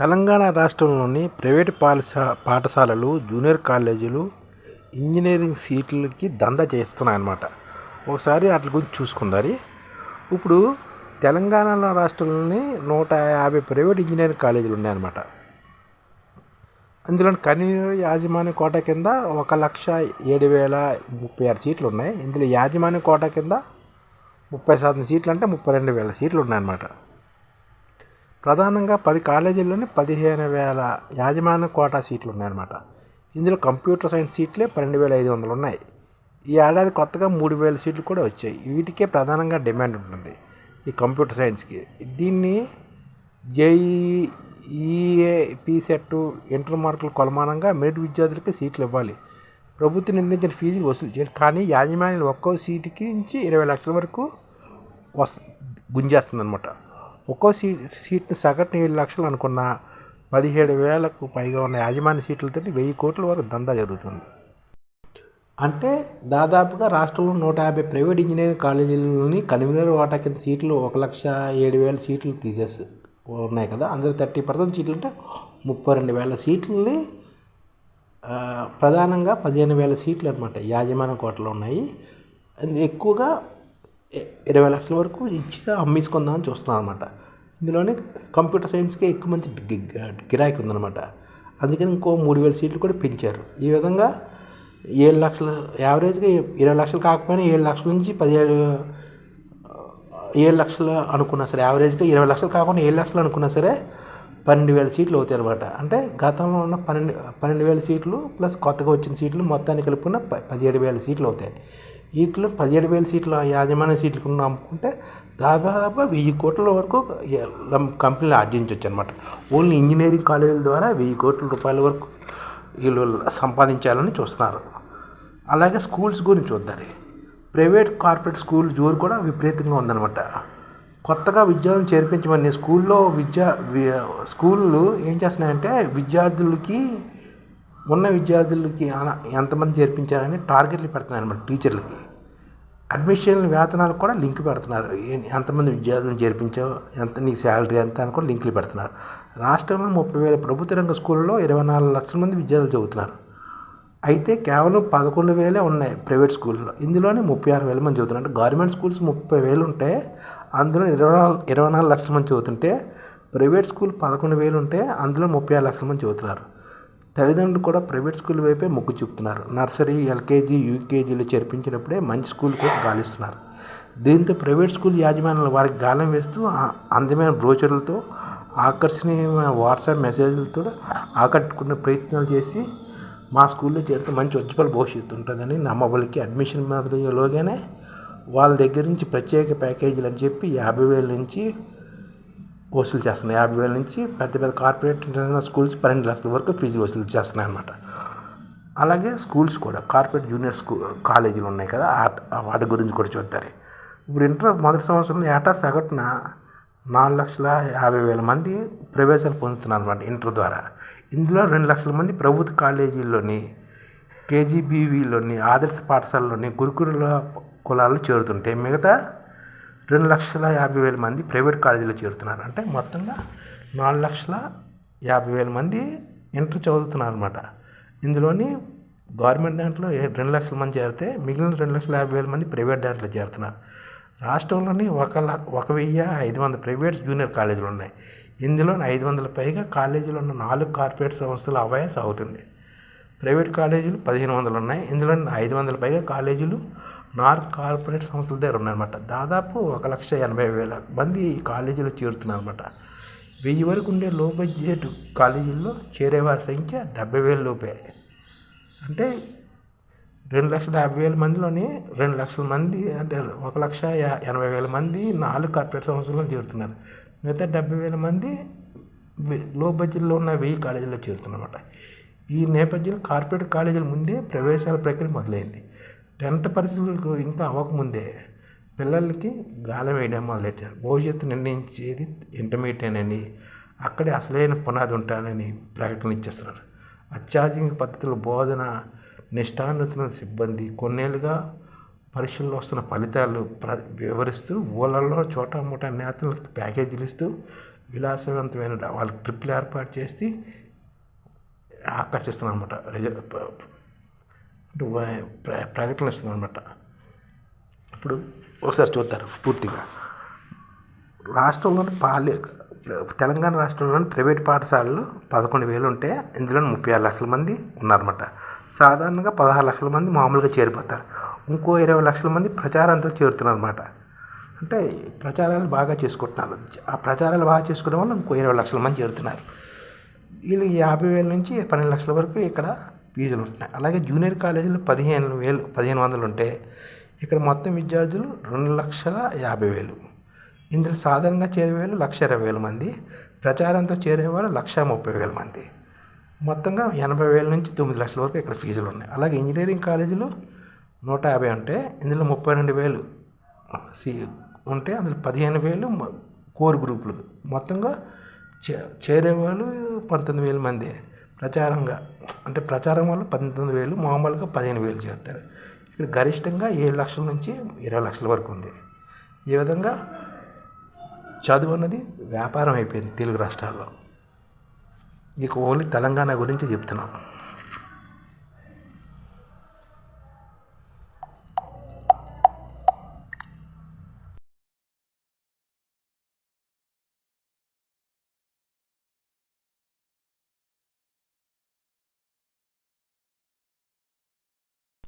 తెలంగాణ రాష్ట్రంలోని ప్రైవేటు పాఠశా పాఠశాలలు జూనియర్ కాలేజీలు ఇంజనీరింగ్ సీట్లకి దందా చేస్తున్నాయన్నమాట. ఒకసారి వాటి గురించి చూసుకుందారి ఇప్పుడు తెలంగాణ రాష్ట్రంలోని నూట యాభై ప్రైవేట్ ఇంజనీరింగ్ కాలేజీలు ఉన్నాయన్నమాట. అందులో కన్వీనర్ యాజమాన్య కోట కింద ఒక లక్ష ఏడు వేల ముప్పై ఆరు సీట్లు ఉన్నాయి. ఇందులో యాజమాన్య కోట కింద ముప్పై శాతం సీట్లు అంటే ముప్పై రెండు వేల సీట్లు ఉన్నాయన్నమాట. ప్రధానంగా పది కాలేజీల్లోని పదిహేను వేల యాజమాన్య కోటా సీట్లు ఉన్నాయన్నమాట ఇందులో కంప్యూటర్ సైన్స్ సీట్లే పన్నెండు వేల ఐదు వందలు ఉన్నాయి ఈ ఏడాది కొత్తగా మూడు వేల సీట్లు కూడా వచ్చాయి. వీటికే ప్రధానంగా డిమాండ్ ఉంటుంది ఈ కంప్యూటర్ సైన్స్కి. దీన్ని జేఈ పీసెట్ ఇంటర్ మార్కుల కొలమానంగా మెరిట్ విద్యార్థులకి సీట్లు ఇవ్వాలి. ప్రభుత్వం నిర్ణయించిన ఫీజులు వసూలు చేయాలి. కానీ యాజమాన్యం ఒక్కో సీటుకి నుంచి ఇరవై లక్షల వరకు వస్ గుంజేస్తుంది అనమాట ఒక్కో సీట్ సీట్ని సగటున ఏడు లక్షలు అనుకున్న పదిహేడు వేలకు పైగా ఉన్న యాజమాన్య సీట్లతో వెయ్యి కోట్ల వరకు దందా జరుగుతుంది. అంటే దాదాపుగా రాష్ట్రంలో నూట యాభై ప్రైవేట్ ఇంజనీరింగ్ కాలేజీలని కన్వీనర్ వాటా కింద సీట్లు ఒక లక్ష ఏడు వేల సీట్లు తీసేసి ఉన్నాయి కదా. అందులో థర్టీ పర్సెంట్ సీట్లు అంటే ముప్పై రెండు వేల సీట్లని ప్రధానంగా పదిహేను వేల సీట్లు అనమాట యాజమాన్య కోటలో ఉన్నాయి. ఎక్కువగా ఇరవై లక్షల వరకు ఇచ్చి అమ్మేసుకుందామని చూస్తున్నాం అనమాట ఇందులోనే కంప్యూటర్ సైన్స్కే ఎక్కువ మంచి గిరాకీ ఉందన్నమాట అందుకని ఇంకో మూడు వేల సీట్లు కూడా పెంచారు. ఈ విధంగా ఏడు లక్షల యావరేజ్గా ఇరవై లక్షలు కాకపోయినా ఏడు లక్షల నుంచి పదిహేడు ఏడు లక్షలు అనుకున్నా సరే యావరేజ్గా ఇరవై లక్షలు కాకుండా ఏడు లక్షలు అనుకున్నా సరే పన్నెండు వేల సీట్లు అవుతాయి అనమాట అంటే గతంలో ఉన్న పన్నెండు పన్నెండు వేల సీట్లు ప్లస్ కొత్తగా వచ్చిన సీట్లు మొత్తాన్ని కలుపుకున్న పదిహేడు వేల సీట్లు అవుతాయి. వీటిలో పదిహేడు వేల సీట్ల యాజమాన్య సీట్లు కింద అమ్ముకుంటే దాదాపు వెయ్యి కోట్ల వరకు కంపెనీలు ఆర్జించవచ్చు అనమాట ఓన్లీ ఇంజనీరింగ్ కాలేజీల ద్వారా వెయ్యి కోట్ల రూపాయల వరకు వీళ్ళు సంపాదించాలని చూస్తున్నారు. అలాగే స్కూల్స్ గురించి చూద్దాం ప్రైవేట్ కార్పొరేట్ స్కూల్ జోరు కూడా విపరీతంగా ఉందన్నమాట. కొత్తగా విద్యార్థులను చేర్పించమని స్కూల్లో విద్యా వి- స్కూళ్ళు ఏం చేస్తున్నాయంటే విద్యార్థులకి ఉన్న విద్యార్థులకి ఎంతమంది చేర్పించారని టార్గెట్లు పెడుతున్నాయి అనమాట టీచర్లకి. అడ్మిషన్ వేతనాలు కూడా లింక్ పెడుతున్నారు. ఎంతమంది విద్యార్థులను చేర్పించావు ఎంత నీ శాలరీ ఎంత అని కూడా లింకులు పెడుతున్నారు. రాష్ట్రంలో ముప్పై వేల ప్రభుత్వ రంగ స్కూళ్ళలో ఇరవై నాలుగు లక్షల మంది విద్యార్థులు చదువుతున్నారు. అయితే కేవలం పదకొండు వేలే ఉన్నాయి ప్రైవేట్ స్కూల్లో ఇందులోనే ముప్పై ఆరు వేల మంది చదువుతున్నారు. అంటే గవర్నమెంట్ స్కూల్స్ ముప్పై వేలు ఉంటే అందులో ఇరవై నాలుగు ఇరవై నాలుగు లక్షల మంది చదువుతుంటే ప్రైవేట్ స్కూల్ పదకొండు వేలు ఉంటే అందులో ముప్పై ఆరు లక్షల మంది చదువుతున్నారు. తల్లిదండ్రులు కూడా ప్రైవేట్ స్కూల్ వైపే మొగ్గు చూపుతున్నారు. నర్సరీ ఎల్కేజీ యూకేజీలు చేర్పించినప్పుడే మంచి స్కూల్ కూడా గాలిస్తున్నారు. దీంతో ప్రైవేట్ స్కూల్ యాజమాన్యాలు వారికి గాలం వేస్తూ అందమైన బ్రోచర్లతో ఆకర్షణీయమైన వాట్సాప్ మెసేజ్లతో ఆకట్టుకునే ప్రయత్నాలు చేసి మా స్కూల్లో చేరితే మంచి ఉజ్వల భవిష్యత్తు ఉంటుందని నమ్మబలికి అడ్మిషన్ మాదిరిలోగానే వాళ్ళ దగ్గర నుంచి ప్రత్యేక ప్యాకేజీలు అని చెప్పి యాభై వేల నుంచి వసూలు చేస్తున్నాయి. యాభై వేల నుంచి పెద్ద పెద్ద కార్పొరేట్ ఇంటర్నేషనల్ స్కూల్స్ పన్నెండు లక్షల వరకు ఫీజు వసూలు చేస్తున్నాయి అన్నమాట. అలాగే స్కూల్స్ కూడా కార్పొరేట్ జూనియర్ స్కూల్ కాలేజీలు ఉన్నాయి కదా ఆ- వాటి గురించి కూడా చూద్దారు ఇప్పుడు ఇంటర్ మొదటి సంవత్సరంలో ఏటా సగటున నాలుగు లక్షల యాభై వేల మంది ప్రవేశాలు పొందుతున్నారు అనమాట ఇంటర్ ద్వారా. ఇందులో రెండు లక్షల మంది ప్రభుత్వ కాలేజీల్లోని కేజీబీవీలోని ఆదర్శ పాఠశాలలోని గురుకుల కులాల్లో చేరుతుంటే మిగతా రెండు లక్షల యాభై వేల మంది ప్రైవేట్ కాలేజీలో చేరుతున్నారు. అంటే మొత్తంగా నాలుగు లక్షల యాభై వేల మంది ఇంటర్ చదువుతున్నారు అనమాట ఇందులోని గవర్నమెంట్ దాంట్లో రెండు లక్షల మంది చేరితే మిగిలిన రెండు లక్షల యాభై వేల మంది ప్రైవేట్ దాంట్లో చేరుతున్నారు. రాష్ట్రంలోని ఒక ఒక వెయ్యి ఐదు వందల ప్రైవేట్ జూనియర్ కాలేజీలు ఉన్నాయి. ఇందులో ఐదు వందల పైగా కాలేజీలు ఉన్న నాలుగు కార్పొరేట్ సంస్థల అవాయం సాగుతుంది ప్రైవేట్ కాలేజీలు పదిహేను వందలు ఉన్నాయి. ఇందులో ఐదు వందల పైగా కాలేజీలు నాలుగు కార్పొరేట్ సంస్థల దగ్గర ఉన్నాయన్నమాట. దాదాపు ఒక లక్ష ఎనభై వేల మంది ఈ కాలేజీలో చేరుతున్నారు అనమాట వెయ్యి వరకు ఉండే లో బడ్జెట్ కాలేజీల్లో చేరేవారి సంఖ్య డెబ్బై వేల లోపే. అంటే రెండు లక్షల యాభై వేల మందిలోని రెండు లక్షల మంది అంటే ఒక లక్ష ఎనభై వేల మంది నాలుగు కార్పొరేట్ సంస్థల్లో చేరుతున్నారు. మిగతా డెబ్బై వేల మంది లో బడ్జెట్లో ఉన్న వెయ్యి కాలేజీల్లో చేరుతున్నమాట ఈ నేపథ్యంలో కార్పొరేట్ కాలేజీల ముందే ప్రవేశాల ప్రక్రియ మొదలైంది. టెన్త్ పరిస్థితులకు ఇంకా అవ్వకముందే పిల్లలకి గాలం వేయడం మొదలెట్టారు. భవిష్యత్తు నిర్ణయించేది ఇంటర్మీడియట్ అని అక్కడే అసలైన పునాది ఉంటానని ప్రకటన ఇచ్చేస్తున్నారు. అత్యాధునిక పద్ధతుల బోధన నిష్ఠానుతున్న సిబ్బంది కొన్నేళ్ళుగా పరీక్షల్లో వస్తున్న ఫలితాలు ప్ర వివరిస్తూ ఊళ్ళల్లో చోటా మూట నేతలకు ప్యాకేజీలు ఇస్తూ విలాసవంతమైన వాళ్ళకి ట్రిప్లు ఏర్పాటు చేసి ఆకర్షిస్తున్నాం అనమాట ప్రకటనలు ఇస్తుంది అనమాట ఇప్పుడు ఒకసారి చూద్దారు పూర్తిగా. రాష్ట్రంలోని పాలి తెలంగాణ రాష్ట్రంలోని ప్రైవేట్ పాఠశాలలు పదకొండు వేలు ఉంటే ఇందులో ముప్పై ఆరు లక్షల మంది ఉన్నారన్నమాట. సాధారణంగా పదహారు లక్షల మంది మామూలుగా చేరిపోతారు. ఇంకో ఇరవై లక్షల మంది ప్రచారంతో చేరుతున్నారు అనమాట అంటే ప్రచారాలు బాగా చేసుకుంటున్నారు. ఆ ప్రచారాలు బాగా చేసుకోవడం వల్ల ఇంకో ఇరవై లక్షల మంది చేరుతున్నారు. వీళ్ళు యాభై వేల నుంచి పన్నెండు లక్షల వరకు ఇక్కడ ఫీజులు ఉంటున్నాయి. అలాగే జూనియర్ కాలేజీలు పదిహేను వేలు పదిహేను వందలు ఉంటే ఇక్కడ మొత్తం విద్యార్థులు రెండు లక్షల యాభై వేలు. ఇందులో సాధారణంగా చేరే వేలు లక్ష ఇరవై వేల మంది ప్రచారంతో చేరేవాళ్ళు లక్ష ముప్పై వేల మంది. మొత్తంగా ఎనభై వేల నుంచి తొమ్మిది లక్షల వరకు ఇక్కడ ఫీజులు ఉన్నాయి. అలాగే ఇంజనీరింగ్ కాలేజీలో నూట యాభై ఉంటే ఇందులో ముప్పై రెండు వేలు సి ఉంటే అందులో పదిహేను వేలు కోర్ గ్రూపులు. మొత్తంగా చే చేరేవాళ్ళు పంతొమ్మిది వేల మంది. ప్రచారంగా అంటే ప్రచారం వల్ల పంతొమ్మిది వేలు మామూలుగా పదిహేను వేలు చేరుతారు ఇక్కడ గరిష్టంగా ఏడు లక్షల నుంచి ఇరవై లక్షల వరకు ఉంది. ఈ విధంగా చదువు అన్నది వ్యాపారం అయిపోయింది తెలుగు రాష్ట్రాల్లో. ఇక ఓన్లీ తెలంగాణ గురించి చెప్తున్నాం